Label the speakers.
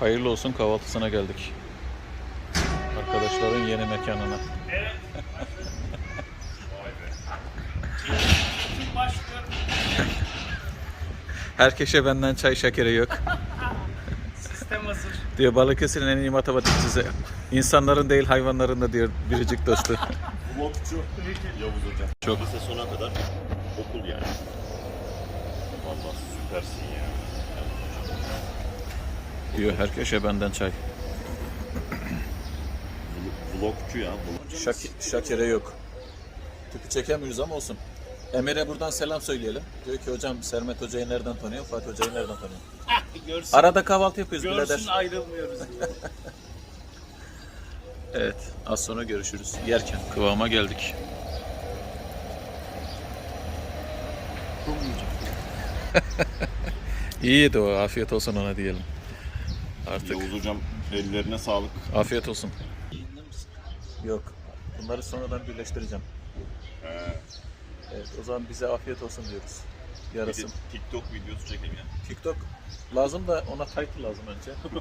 Speaker 1: Hayırlı olsun kahvaltısına geldik. Arkadaşların yeni mekanına. Herkese benden çay şekeri yok.
Speaker 2: Sistem hazır.
Speaker 1: Diyor Balıkesir'in en iyi matematikçisi. İnsanların değil hayvanların da diyor biricik dostu.
Speaker 3: Vlogçu Yavuz Hocam.
Speaker 1: Çok.
Speaker 3: Lise sona kadar okul yani. Vallahi süpersin ya.
Speaker 1: Diyor herkese benden çay.
Speaker 3: Vl- Vlogçu ya. Vlog.
Speaker 1: Şak şakere yok. Tüpü çekemiyoruz ama olsun. Emir'e buradan selam söyleyelim. Diyor ki hocam Sermet Hoca'yı nereden tanıyor? Fatih Hoca'yı nereden tanıyor?
Speaker 2: Görsün,
Speaker 1: Arada kahvaltı yapıyoruz
Speaker 2: görsün
Speaker 1: birader.
Speaker 2: ayrılmıyoruz.
Speaker 1: Evet az sonra görüşürüz. Yerken kıvama geldik. İyiydi o. Afiyet olsun ona diyelim. Artık
Speaker 3: Yavuz Hocam ellerine sağlık.
Speaker 1: afiyet olsun. Yok. Bunları sonradan birleştireceğim.
Speaker 3: Ee,
Speaker 1: Evet o zaman bize afiyet olsun diyoruz.
Speaker 3: bir de
Speaker 1: Yarasın.
Speaker 3: TikTok videosu çekelim ya.
Speaker 1: TikTok lazım da ona title lazım önce.